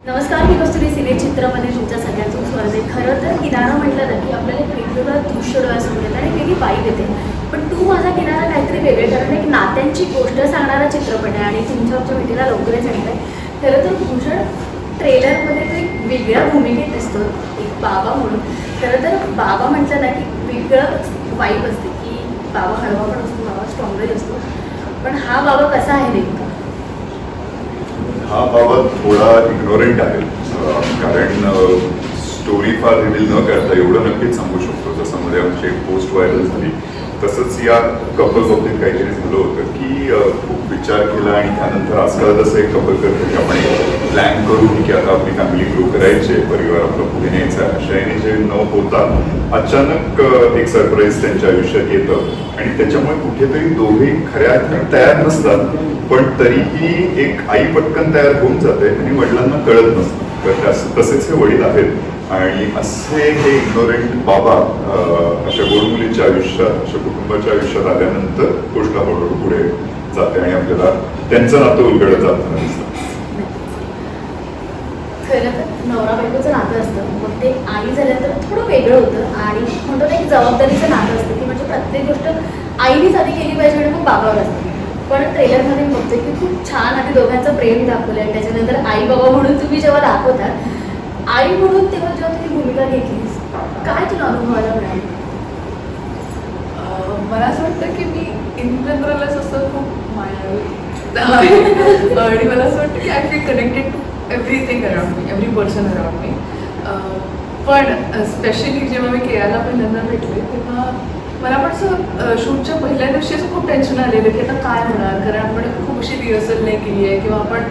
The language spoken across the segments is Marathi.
नमस्कार मी कस्तुरी सिने चित्रमध्ये तुमच्या सगळ्यांचं स्वागत आहे. खरं तर किनारा म्हटलं ना की आपल्याला एक वेगवेगळं दृश्य डोळ्यासमोर येतं आणि वेगळी वाईब येते. पण तू माझा किनारा काहीतरी वेगळे कारण एक नात्यांची गोष्ट सांगणारा चित्रपट आहे आणि तुमच्या आमच्या भेटीला लवकरच येणार आहे. खरं तर भूषण ट्रेलरमध्ये तो एक वेगळ्या भूमिकेत दिसतो एक बाबा म्हणून. खरं तर बाबा म्हटलं ना की वेगळं वाईब असते की बाबा हळवा पण असतो बाबा स्ट्रॉंगही असतो. पण हा बाबा कसा आहे नेमका? हा बाबत थोडा इग्नोरंट आहे. कारण स्टोरी फार रिव्हील न करता एवढं नक्कीच सांगू शकतो. जसं मध्ये आमची एक पोस्ट व्हायरल झाली तसंच या कपल बाबतीत काहीतरी झालं होतं की खूप विचार केला आणि त्यानंतर आजकाल जसं एक कपल करतो की आपण प्लॅन करून की आता आपली फॅमिली ग्रो करायची परिवार आपला पुढे न्यायचा आहे. याने जे न होता अचानक एक सरप्राईज त्यांच्या आयुष्यात येतं. आणि त्याच्यामुळे कुठेतरी दोघे खऱ्या तयार नसतात. पण तरीही एक आई पटकन तयार होऊन जाते आणि वडिलांना कळत नसतं. तर तसेच हे वडील आहेत. आणि असे हे इग्नोरेंट बाबा अशा गोड मुलीच्या आयुष्यात अशा कुटुंबाच्या आयुष्यात आल्यानंतर गोष्ट हळूहळू पुढे जाते आणि आपल्याला त्यांचं नातं उलगडत जाताना दिसतं. खरं तर नवरा बायकोचं नातं असतं. मग ते आई झाल्यानंतर थोडं वेगळं होतं आणि म्हणतो ना एक जबाबदारीचं नातं असतं. की म्हणजे प्रत्येक गोष्ट आईनीच आधी केली पाहिजे आणि मग बाबावर असते. पण ट्रेलरमध्ये मी की खूप छान आम्ही दोघांचं प्रेम दाखवलं त्याच्यानंतर आई बाबा म्हणून तुम्ही जेव्हा दाखवतात आई म्हणून तेव्हा जेव्हा तुम्ही भूमिका घेतलीस काय तुला अनुभवायला मिळालं? मला असं वाटतं की मी इन जनरलच असं खूप माया आणि मला असं वाटतं की I feel connected to everything around me every person around me पण स्पेशली जेव्हा मी केयाला पहिल्यांदा भेटले तेव्हा मला पण असं शूटच्या पहिल्या दिवशी असं खूप टेन्शन आलेलं की आता काय होणार? कारण आपण खूप अशी रिहर्सल नाही केली आहे किंवा आपण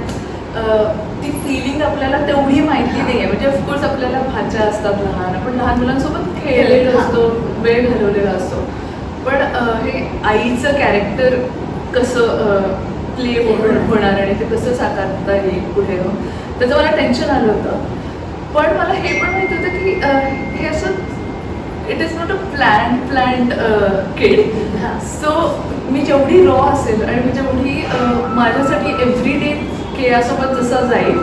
ती फिलिंग आपल्याला तेवढी माहिती नाही आहे. म्हणजे ऑफकोर्स आपल्याला भाच्या असतात लहान. आपण लहान मुलांसोबत खेळलेलो असतो वेळ घालवलेला असतो. पण हे आईचं कॅरेक्टर कसं प्ले होणार आणि ते कसं साकारता येईल पुढे त्याचं मला टेन्शन आलं होतं. पण मला हे पण माहिती होतं की हे असं it is not a plan planned kid. So मी जेवढी रॉ असेल आणि मी जेवढी माझ्यासाठी एव्हरी डे केयासोबत जसं जाईल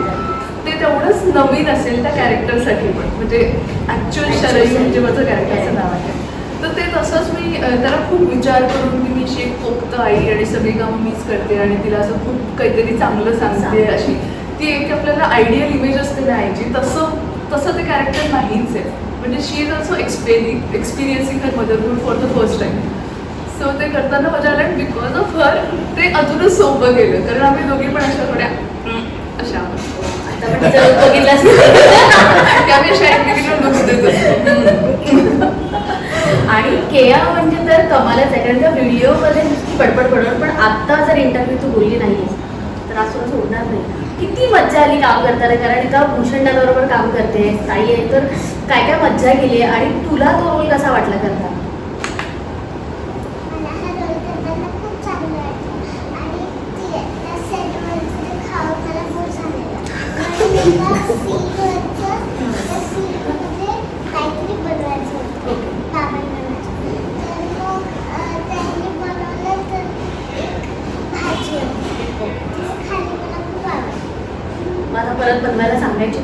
ते तेवढंच नवीन असेल त्या कॅरेक्टरसाठी पण. म्हणजे ॲक्च्युअल शरयू म्हणजे माझं कॅरेक्टरचं नाव आहे. तर ते तसंच मी त्याला खूप विचार करून की मी अशी एक पोक्त आई आणि सगळी कामं मीच करते आणि तिला असं खूप काहीतरी चांगलं सांगते सांगते. अशी. ती एक आपल्याला आयडियल इमेज असते ना आईची तसं तसं ते कॅरेक्टर नाहीच आहे. म्हणजे she is also experi experiencing her motherhood for the first time so ते करताना मजा आलं बिकॉज ऑफ हर ते अजूनच सोपं गेलं. कारण आम्ही दोघी पण अशा थोड्या अशा. आम्ही देत आणि केया म्हणजे तर कमालच आहे. कारण त्या व्हिडिओमध्ये नुसती बडबड बडबड पण आत्ता जर इंटरव्ह्यू तू बोलली नाहीस तर असं नाही. किती मज्जा आली काम करताना कारण एका भूषणाबरोबर काम करते ताई आहे तर काय काय मज्जा केली आहे? आणि तुला तो रोल कसा वाटला करता मला हा रोल करताना खूप चांगलं वाटलं आणि ती त्या सेटवरचं ते खाऊ मला खूप चांगलं आणि मला सीटवरचं त्या सीटमध्ये काहीतरी बनवायचं होतं बाबांना माझ्या. तर मग अं, त्यांनी बनवलं तर एक भाजी होती ती खाली मला खूप आवडली मला परत भाजी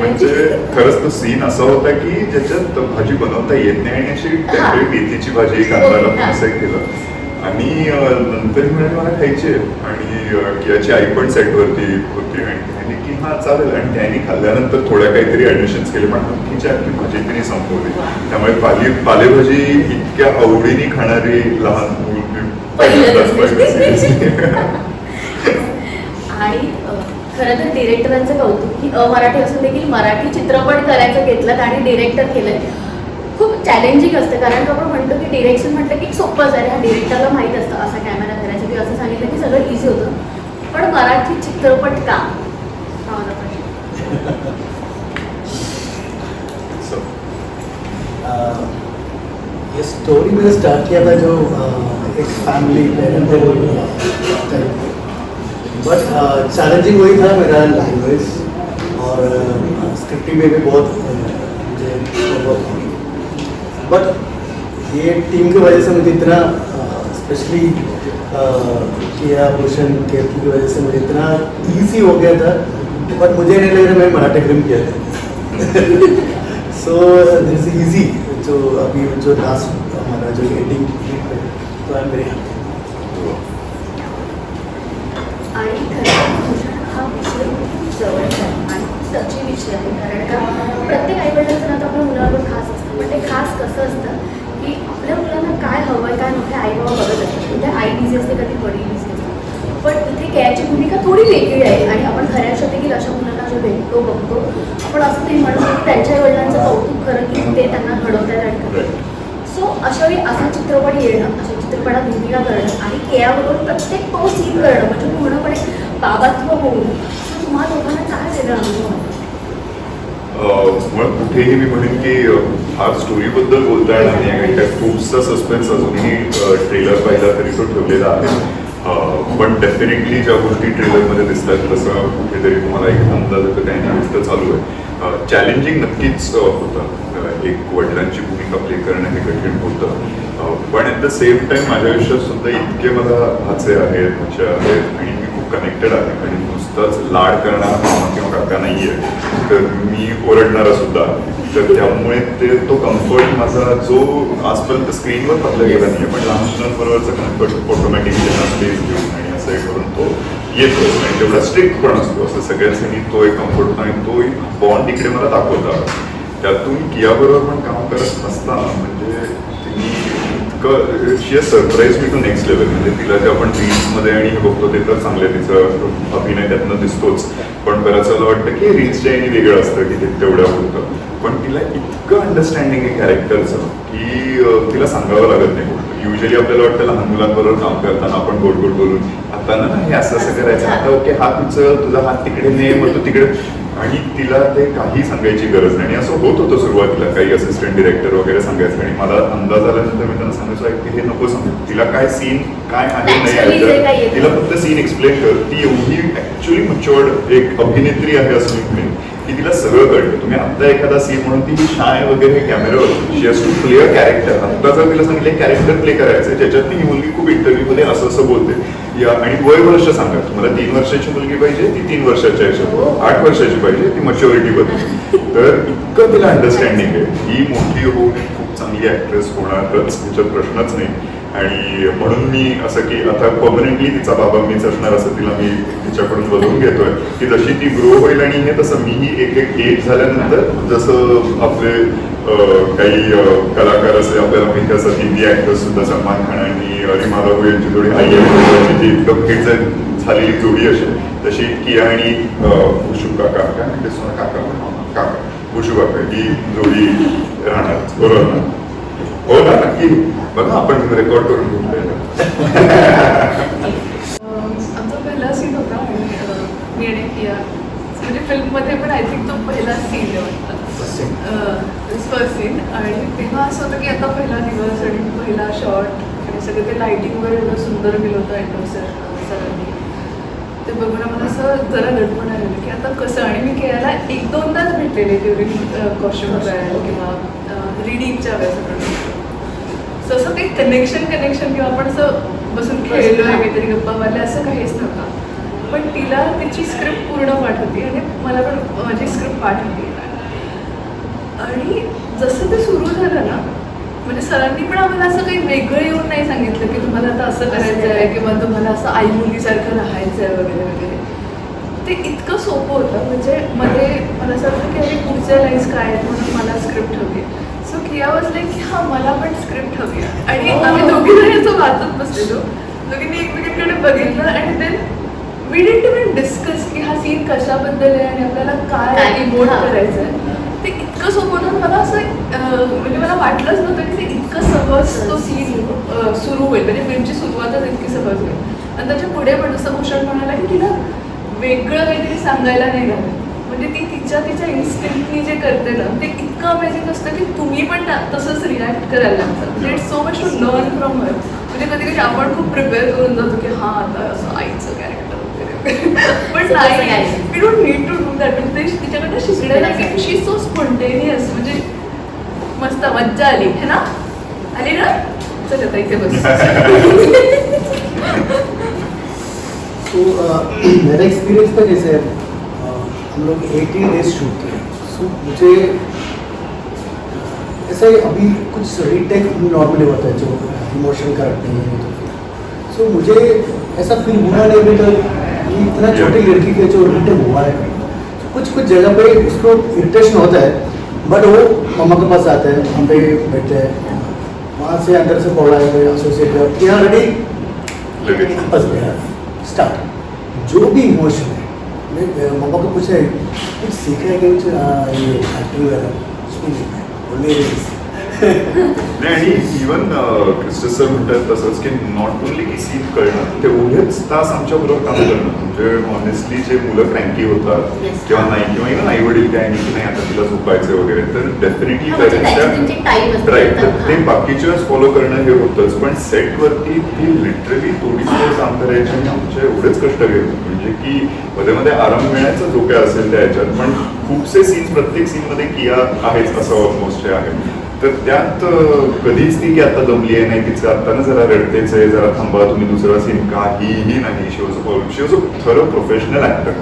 म्हणजे खरंच तो सीन असा होता की ज्याच्यात भाजी बनवता येत नाही आणि अशी हा. काहीतरी मेथीची भाजी कांदाला हा. असं केलं. आणि नंतर ही म्हणाली मला खायची आणि याची आई पण सेटवरती होती आणि म्हणाली की हा चालेल. आणि त्याने खाल्ल्यानंतर थोड्या काहीतरी ऍडिशन्स केले पण अख्खीच्या अख्खी भाजी तिने संपवली. त्यामुळे पाली पालेभाजी इतक्या आवडीने खाणारी लहान मुलगी. आणि खरं तर डिरेक्टरांचं कौतुक की अमराठी असून देखील मराठी चित्रपट करायचं घेतलं आणि डिरेक्टर केलंय. खूप चॅलेंजिंग असतं कारण का आपण म्हणतो की डिरेक्शन म्हटलं की सोपंच आहे हा डिरेक्टरला माहीत असतं. असा कॅमेरा करायचा की असं सांगितलं की सगळं इझी होतं. पण मराठी चित्रपट का? ये स्टोरी मैंने स्टार्ट किया था जो एक family parental type but challenging वही था मेरा लैंग्वेज और स्क्रिप्टिंग में भी बहुत मुझे बट ये टीम की वजह से मुझे इतना स्पेशली किया भूषण केतु की वजह से मुझे इतना ईजी हो गया था बट मुझे नहीं लग रहा मैं मराठी फ़िल्म किया था। सो दिस इजी जो अभी जो लास्ट हमारा जो एंडिंग तो आई एम वेरी हैप्पी आणि खरं भूषण हा विषय खूप जवळचा आहे. आणि टची विषय आहे. कारण का प्रत्येक आईवडिलांचं नातं आपल्या मुलावर खास असतं. पण ते खास कसं असतं की आपल्या मुलांना काय हवं आहे काय नको आई बाबा बघत असतात. कुठे आई बिझी असते कधी वडील बिझी असतात. पण इथे केयाची भूमिका थोडी वेगळी आहे. आणि आपण खऱ्या अर्थात देखील अशा मुलांना जे भेटतो बघतो आपण असं तरी म्हणू शकतो की त्यांच्या वडिलांचं कौतुक खरं की ते त्यांना घडवतात आणि करतात सो अशा वेळी असा चित्रपट येणं अशा चित्रपटात भूमिका करणं आणि केयाबरोबर प्रत्येक तो सीन करणं म्हणजे पूर्णपणे बाबात्व होऊन. तुम्हाला दोघांना काय वेगळा अनुभव मुळात कुठेही मी म्हणेन की फार स्टोरीबद्दल बोलता येणार नाही आणि त्यात खूपसा सस्पेन्स अजूनही ट्रेलर पाहिला तरी तो ठेवलेला आहे. पण डेफिनेटली ज्या गोष्टी ट्रेलरमध्ये दिसतात तसं कुठेतरी तुम्हाला एक अंदाज येतो काही ना गोष्ट चालू आहे. चॅलेंजिंग नक्कीच होतं. एक वडिलांची भूमिका प्ले करणं हे कठीण होतं. पण ॲट द सेम टाइम माझ्या आयुष्यात सुद्धा इतके मला भाचे आहेत भाच्या आहेत आणि मी खूप कनेक्टेड आहे. आणि नुसताच लाड करणारा मामा किंवा काका नाही आहे तर मी ओरडणारा सुद्धा. तर त्यामुळे ते तो कम्फर्ट माझा जो आजपर्यंत स्क्रीनवर पाहिला गेला नाही पण लहान मुलांबरोबरचा कम्फर्ट ऑटोमॅटिकली घेऊन आणि असं हे करून तो येतो आणि तेवढा स्ट्रिक्ट पण असतो. असं सगळ्यांसाठी तो एक कम्फर्ट आणि तो एक बॉन्ड इकडे मला दाखवता. त्यातून कियाबरोबर पण काम करत असताना म्हणजे तिने इतकं she surprise me to next level म्हणजे तिला जे आपण रील्समध्ये आणि हे बघतो ते तर चांगलं तिचं अभिनय त्यातनं दिसतोच. पण बऱ्याच वेळेला वाटतं की रील्सच्या आणि वेगळं असतं की ते तेवढ्या होतं पण तिला इतकं अंडरस्टँडिंग आहे कॅरेक्टरचं की तिला सांगावं लागत नाही गोष्ट. युजली आपल्याला वाटतं लहान मुलांबरोबर काम करताना आपण गोड गोड बोलून आता ना हे असं असं करायचं. आता ओके हात उचल तुझा हात तिकडे ने मग तू तिकडे. आणि तिला ते काही सांगायची गरज नाही. असं होत होतं सुरुवातीला काही असिस्टंट डिरेक्टर वगैरे सांगायचं. आणि मला अंदाज आल्यानंतर मी त्यांना सांगायचो की हे नको सांगू. तिला काय सीन काय आहे नाही आहे. तिला फक्त सीन एक्सप्लेन कर. ती एवढी ऍक्च्युअली मच्युअर्ड एक अभिनेत्री आहे असं मी की तिला सगळं कळतं. तुम्ही आत्ता एखादा सीन म्हणून ती शाय वगैरे कॅमेरावर she has to play a character आत्ता जर तिला सांगितलं कॅरेक्टर प्ले करायचं आहे ज्याच्यात ती मुलगी खूप इंटरव्ह्यूमध्ये असं असं बोलते. या आणि वय वर्ष सांगा. तुम्हाला तीन वर्षाची मुलगी पाहिजे ती तीन वर्षाच्या हिशोब आठ वर्षाची पाहिजे ती मच्युरिटी बद्दल तर इतकं तिला अंडरस्टँडिंग आहे. ही मोठी होऊन खूप चांगली ऍक्ट्रेस होणारच त्याच्यात प्रश्नच नाही. आणि म्हणून मी असं की आता परमनंटली तिचा बाबा मीच असणार असं तिला मी तिच्याकडून बघून घेतोय. की जशी ती ग्रो होईल आणि हे तसं मीही एक एक एज झाल्यानंतर जसं आपले काही कलाकार असे आपल्याला माहिती असतात हिंदी ऍक्टर्स सुद्धा सलमान खान आणि रिमा लागू यांची जोडी आई आहे जी एकदम झालेली जोडी अशी. तशी किया आणि अं, काका काय म्हणते सोना काका काका उषू काका ही जोडी राहणार बरोबर हो ना नक्की. बघा आपण रेकॉर्ड करून घेतलंय. अं, आमचा पहिला सीन होता मी आणि किया म्हणजे फिल्ममध्ये पण आय थिंक तो पहिला सीन फर्स्ट सीन आणि तेव्हा असं होतं की आता पहिला दिवस आणि पहिला शॉट आणि सगळं ते लाईटिंग वगैरे एवढं सुंदर केलं होतं ॲटो सर सरांनी. ते बघून आम्हाला असं जरा गडबड आलेलं की आता कसं आणि मी केयाला एक दोनदाच भेटलेले ड्युरिंग कॉस्ट्युम ट्रायल किंवा रिडिंगच्या वेळेस. सो असं काही कनेक्शन कनेक्शन किंवा आपण असं बसून खेळलो आहे काहीतरी गप्पा मारल्या असं काहीच नव्हतं. पण तिला तिची स्क्रिप्ट पूर्ण पाठ होती आणि मला पण माझी स्क्रिप्ट पाठ होती आणि जसं ते सुरू झालं ना म्हणजे सरांनी पण आम्हाला असं काही वेगळं येऊन नाही सांगितलं की तुम्हाला आता असं करायचं आहे. किंवा तुम्हाला असं आई मुलीसारखं राहायचं आहे वगैरे वगैरे. ते इतकं सोपं होतं. म्हणजे मध्ये मला असं वाटतं की अरे पुढच्या लाईन्स काय आहेत म्हणून मला स्क्रिप्ट हवी. सो किया वाजले की हा मला पण स्क्रिप्ट हवी आहे. आणि आम्ही दोघी जण याचं वाचत बसलेलो. दोघींनी एकमेकांकडे बघितलं आणि then we didn't even discuss की हा सीन कशाबद्दल आहे आणि आपल्याला काय हा. करायचं आहे. ते इतकं सोपं होतं मला असं म्हणजे मला वाटलंच नव्हतं की ते इतकं सहज तो सीन सुरू होईल. म्हणजे फिल्मची सुरुवातच इतकी सहज होईल. आणि त्याच्या पुढे पण जसं भूषण म्हणाला की तिला वेगळं काहीतरी सांगायला नाही लागत. म्हणजे ती तिच्या तिच्या इन्स्टिंक्टनी जे करते ना ते इतकं अमेझिंग असतं की तुम्ही पण तसंच रिॲक्ट करायला लागतं. म्हणजे it's so much to learn from her म्हणजे कधी कधी आपण खूप प्रिपेअर करून जातो की हां आता असं आईचं कॅरेक्टर वगैरे. पण नाही. We don't need to do that ते तिच्याकडनं शिकण्याला की शी सो स्पॉन्टेनियस म्हणजे मस्त मज्जा आली. है ना? आली ना? चल आता इथे बस. तो uh, मेरा एक्सपीरियंस था जैसे uh, हम लोग एटीन डेज़ शूट किए। सो मुझे ऐसा ही अभी कुछ रीटेक नॉर्मली होता है जो इमोशन का रखते हैं तो। सो मुझे ऐसा फील हुआ नहीं अभी तक कि इतना छोटी लड़की के जो रीटेक हुआ है। तो कुछ कुछ जगह पे उसको इरिटेशन होता है बट वो मम्मा के पास आता हैं हम पे बैठते हैं। वहाँ से अंदर से बोला है एसोसिएट यहाँ रेडी लगेच बस गया। स्टार्ट जो भी इमोशन है मैं मैं मम्मा को पूछा कुछ सीखा है नहीं आणि इवन क्रिस्टस सर म्हणतात तसंच की नॉट ओनली की सीन कळणं तेवढेच तास आमच्या बरोबर काम करणं म्हणजे ऑनेस्टली जे मुलं क्रँकी होतात. किंवा नाही किंवा इव्हन आई वडील काय नाही की नाही आता तिला झोपायचं वगैरे तर डेफिनेटली म्हणजे. राईट तर ते. बाकीच्या फॉलो करणं हे होतंच पण सेटवरती ती लिटरली थोडीशी काम करायची आणि आमचे एवढेच कष्ट घेत म्हणजे की मध्ये मध्ये आराम मिळायचा जो काय असेल त्या ह्याच्यात पण खूपसे सीन्स प्रत्येक सीन मध्ये किया आहेच असं ऑलमोस्ट हे आहे तर त्यात कधीच ती की आता दमली आहे नाही तिचं आता ना जरा रडतेच आहे जरा थांबा तुम्ही दुसरा सीन काहीही नाही शी वॉज अ खरं प्रोफेशनल ऍक्टर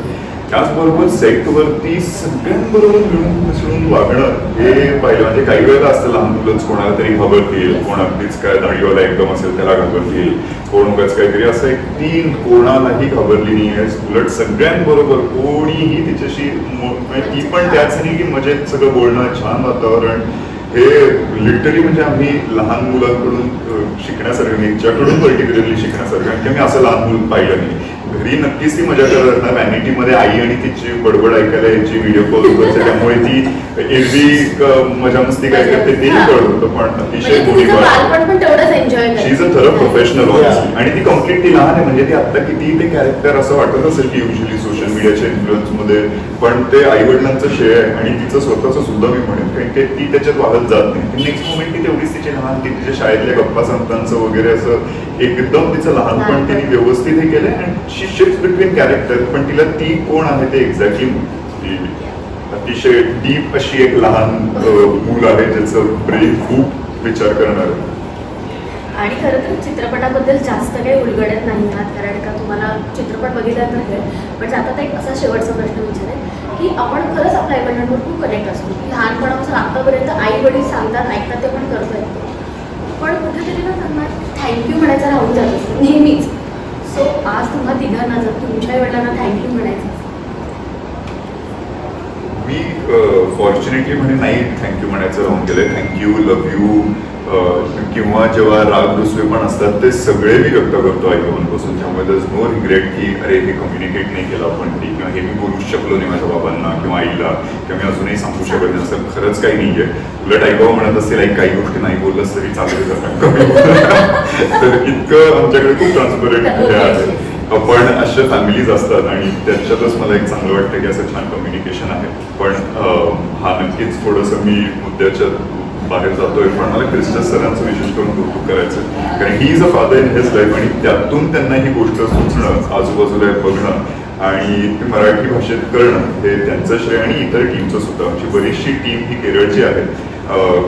त्याचबरोबर सेटवरती सगळ्यांबरोबर मिळून मिसळून वागणं हे पाहिलं म्हणजे काही वेळेला असतं लहान मुलंच कोणाला तरी घाबरतील कोण अगदीच काय दाढीवाला एकदम असेल त्याला घाबरतील कोण उगाच काहीतरी असं एक तीन कोणालाही घाबरली नाही आहे. उलट सगळ्यांबरोबर कोणीही तिच्याशी म्हणजे ती पण त्याच नाही की मजेत सगळं बोलणं छान वातावरण हे लिटरली म्हणजे आम्ही लहान मुलांकडून शिकण्यासारखं नाही. हिच्याकडून पर्टिक्युलरली शिकण्यासारखं कारण की मी असं लहान मुलं पाहिलं नाही. घरी नक्कीच ती मजा करत असणार. व्हॅनिटीमध्ये आई आणि तिची बडबड ऐकायला यायची व्हिडिओ कॉल करते त्यामुळे ती एरवी मजा मस्ती काय करते तेही हा. कळत होतं. पण अतिशय एन्जॉय शी इज अ थर प्रोफेशनल आणि ती कम्प्लिटली लहान आहे. म्हणजे ती आता किती ते कॅरेक्टर असं वाटत असेल की युजली सोशल मीडियाच्या इन्फ्लुएन्समध्ये पण ते आई वडिलांचं श्रेय आहे. आणि तिचं स्वतःचं सुद्धा मी म्हणेन. की ती त्याच्यात वाहत जात नाही. नेक्स्ट मोमेंट ती तेवढीच तिची लहान ती तिच्या शाळेतल्या गप्पा संतांचं वगैरे असं एकदम तिचं लहानपण तिने व्यवस्थित हे केलंय and she shift between character पण तिला ती कोण आहे ते एक्झॅक्टली अतिशय डीप अशी एक लहान मूल आहे ज्याचं ब्रेन खूप विचार करणार आहे. आणि खरं तर चित्रपटाबद्दल जास्त काही उलगडत नाही आहात कारण का तुम्हाला चित्रपट बघितल्यानंतर पण आता एक असा शेवटचा प्रश्न विचारेल की आपण खरंच आपल्या आईवडिलांवर खूप कनेक्ट असतो. की लहानपणापासून आतापर्यंत आई वडील सांगतात ऐकतात ते पण करता येतो पण कुठेतरी ना त्यांना थँक्यू म्हणायचं राहून जात. असतं नेहमीच. सो आज तुम्हा तिघांना जर तुमच्या आईवडिलांना थँक्यू म्हणायचं मी फॉर्च्युनेटली म्हणे नाही थँक्यू म्हणायचं राहून गेलं थँक्यू लव्ह यू किंवा जेव्हा राग रुसवे पण असतात ते सगळे मी व्यक्त करतो आई बाबांपासून त्यामुळे दस नो रिग्रेट की अरे हे कम्युनिकेट नाही केलं आपण. ठीक किंवा हे मी बोलूच शकलो नाही माझ्या बाबांना किंवा आईला. किंवा मी अजूनही सांगू शकत नाही. असं खरंच काही नाहीये. उलट आई बाबा म्हणत असतील आई काही गोष्टी नाही बोललंस तरी चालू कमी तर इतकं आमच्याकडे खूप ट्रान्सपरंट आहे. पण अशा फॅमिलीज असतात आणि त्याच्यातच मला एक चांगलं वाटतं की असं छान कम्युनिकेशन आहे. पण हा नक्कीच थोडंसं मी मुद्द्याच्या बाहेर जातोय पण मला क्रिस्टस सरांचं विशेष करून कौतुक करायचं कारण he is a father in his life आणि त्यातून त्यांना ही गोष्ट सुचणं आजूबाजूला बघणं आणि ते मराठी भाषेत करणं हे त्यांचं श्रेय आणि इतर टीमचं सुद्धा. आमची बरीचशी टीम ही केरळची आहे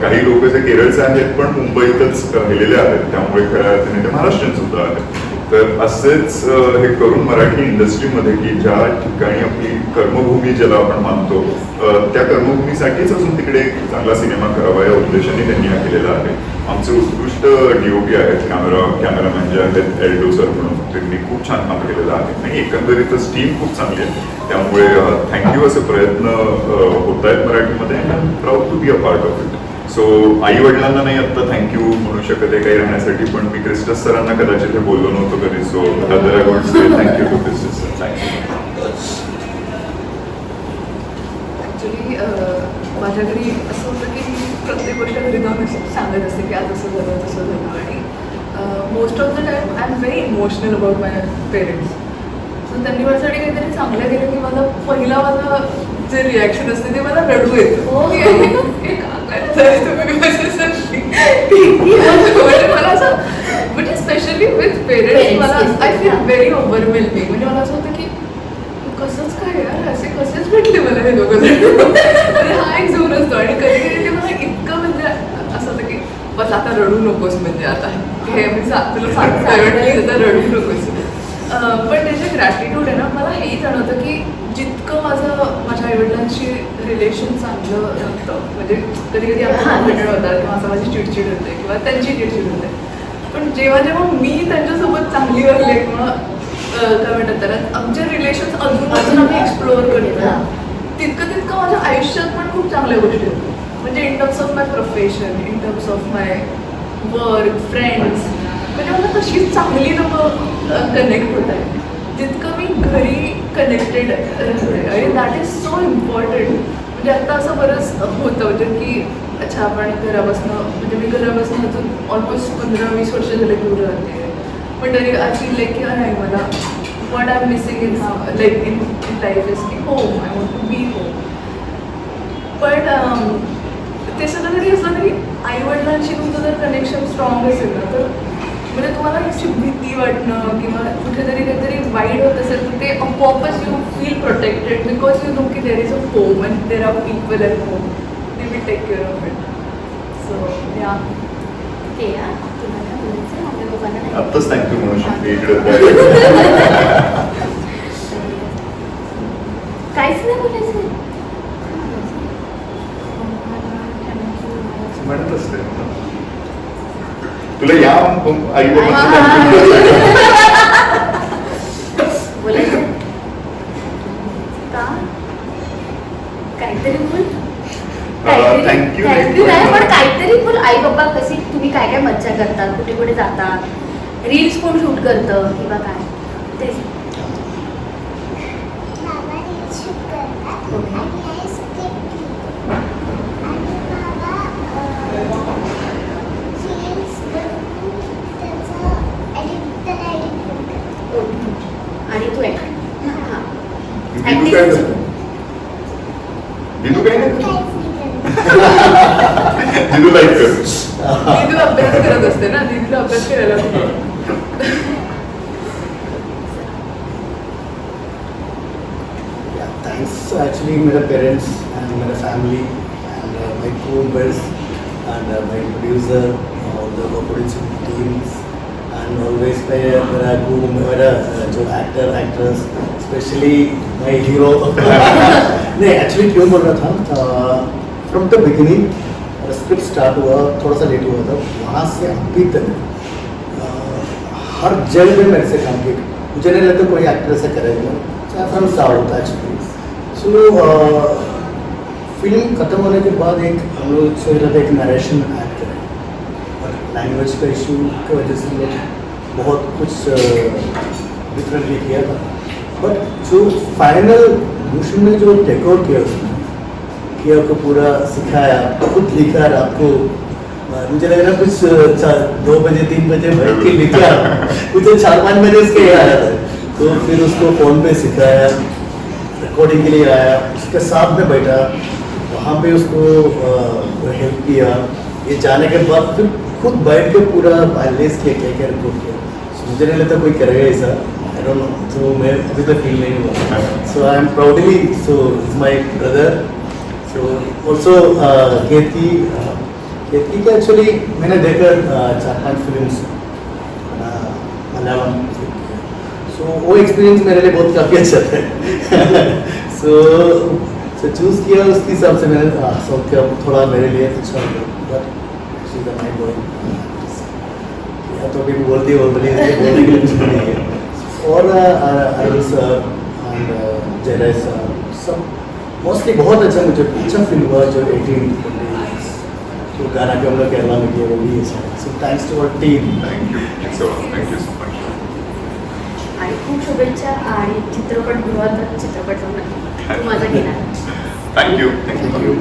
काही लोक जे केरळचे आहेत पण मुंबईतच राहिलेले आहेत. त्यामुळे खऱ्या अर्थाने ते महाराष्ट्रीयन सुद्धा आहेत. तर असेच हे करून मराठी इंडस्ट्रीमध्ये की ज्या ठिकाणी आपली कर्मभूमी ज्याला आपण मानतो त्या कर्मभूमीसाठीच अजून तिकडे एक चांगला सिनेमा करावा या उद्देशाने त्यांनी हा केलेला आहे. आमचे उत्कृष्ट डीओपी आहेत कॅमेरा कॅमेरामॅन जे आहेत एल्डो सर म्हणून त्यांनी खूप छान काम केलेलं आहे. आणि एकंदरीतच टीम खूप चांगली आहे. त्यामुळे थँक्यू असे प्रयत्न होत आहेत मराठीमध्ये and proud to be a part of it so आई वडिलांना नाही आत्ता थँक्यू म्हणू शकत आहे काही राहण्यासाठी पण मी क्रिस्टस सरांना कदाचित हे बोललो नव्हतो कधी. So other I would say thank you to क्रिस्टस sir. Thank you माझ्या घरी असं होतं की प्रत्येक गोष्ट घरी जाऊन असं सांगत असते की आज असं झालं तसं झालं. आणि most of the time I am very emotional about my parents so त्यांनी माझ्यासाठी काहीतरी चांगलं केलं की मला पहिला माझं जे रिॲक्शन असते ते मला रडू येतं. करताय तुम्ही? म्हणजे मला असं म्हणजे स्पेशली विथ पेरेंट्स मला आय फील. व्हेरी ओव्हरवेल्मिंग म्हणजे मला असं होतं की कसंच काय यार? असे कसेच भेटले मला हे दोघं म्हणजे हा एक झोन असतो. आणि कधी कधी ते मला इतकं म्हणजे असं होतं की बस आता रडू नकोस म्हणजे आता. हे मी सा- तुला म्हणजे आता रडू नकोस. पण त्याचे ग्रॅटिट्यूड आहे ना मला हेही जाणवतं की जितकं माझं माझ्या आईवडिलांशी रिलेशन चांगलं नव्हतं. म्हणजे कधी कधी. आपण भांडण होतात किंवा असं माझी चिडचिड होते किंवा त्यांची चिडचिड होते. पण जेव्हा जेव्हा मी त्यांच्यासोबत चांगली वागले किंवा काय म्हणतात त्याला आमचे रिलेशन अजून अजून आम्ही एक्सप्लोअर करतो. तितकं तितकं माझ्या आयुष्यात पण खूप चांगल्या गोष्टी होत्या. म्हणजे in terms of my profession in terms of my work friends म्हणजे मला तशीच चांगली लोकं कनेक्ट होत आहे जितकं मी घरी कनेक्टेड आणि दॅट इज सो इम्पॉर्टंट म्हणजे आता असं बरंच होतं म्हणजे की अच्छा आपण घरापासून म्हणजे मी घरापासून अजून ऑलमोस्ट पंधरा वीस वर्ष झाले दूर राहते पण तरी अशी फील लाईक की नाही मला what I am missing in हा like in in life is की home I want to be home पण ते सगळं तरी असलं तरी आईवडिलांशी तुमचं जर कनेक्शन स्ट्रॉंग असेल ना तर म्हणजे तुम्हाला याची भीती वाटणं किंवा कुठेतरी काहीतरी वाईट होत असेल तर ते आपोआपच you feel protected because you know की there is a home and there are people at home they will take care of it so yeah. आत्ताच थँक्यू म्हणू शकते इकडे काहीच नाही बोलायचं म्हणत असते तुला या आई you. नाही पण काहीतरी बोल. आई बाबा कशी तुम्ही काय काय मज्जा करतात कुठे कुठे जातात रील्स कोण शूट करतं? किंवा काय? तेच बाबा रील्स शूट करतात ओके. आणि आई स्क्रिप्ट लिहितो आणि बाबा रील्स बनवून त्याचं एडिट त्याला एडिट पण करतात ओके. आणि तू ऍक्ट हां बिंदू काय करतो बिंदू काय नाही काहीच नाही करत बिंदू लाईक कर दीदी अभ्यास करत असते ना दीदीला अभ्यास करायला खूप आवडतो. Yeah, thanks actually मेरे parents and मेरे family and uh, my co-members and uh, my producer, all the co-producing teams and always मेरे मेरा co मेरा uh, जो actor actress especially my hero नहीं actually क्यों बोल रहा था from the beginning script start हुआ, थोड़ा सा लेट हुआ था। वहाँ से अभी तक हर जगह में मेरे से काम किया। मुझे नहीं लगता कोई एक्टर ऐसा करेगा चाहे from south actually so film खत्म होने के बाद एक, हम लोग सोच रहे थे एक नरेशन ऐड करें। और लैंग्वेज का इशू की वजह से लोग बहुत कुछ डिफरेंटली किया था। बट जो फाइनल भूषण ने जो टेकआउट किया उसने किया को पूरा सिखाया खुद लिखा को। अ, मुझे लग रहा कुछ दो बजे तीन बजे बैठ के लिखा। मुझे चार पाँच बजे उसके आया था। तो फिर उसको फ़ोन पे सिखाया रिकॉर्डिंग के लिए आया उसके साथ में बैठा वहाँ पे उसको हेल्प किया। ये जाने के बाद फिर खुद बैठ के पूरा बैलेंस किया क्या क्या रिपोर्ट किया। मुझे नहीं लगता कोई करेगा ऐसा। आई डोंट नो तो मैं अभी तक फील नहीं हुआ। So I am proudly so is my brother so also Ketaki Ketaki का एक्चुअली मैंने देखा uh, चार पांच फिल्म मलयालम सो वो एक्सपीरियंस मेरे लिए बहुत काफ़ी अच्छा था सो सो चूज़ किया उसके हिसाब से मैंने uh, साउथ का थोड़ा मेरे लिए अच्छा but she is mind boy या तो अभी बोल दिया ऑलरेडी इसके बोलने के लिए कुछ नहीं है और Arun sir and Jayaraj sir sub mostly बहुत अच्छा मुझे अच्छा फील हुआ जो एटीन जो गाना के हम लोग केरला में किया वो भी अच्छा so thanks to our team thank you so thank you so much आणि खूप शुभेच्छा आणि चित्रपटगृहात चित्रपट माझा घेणार. Thank you thank you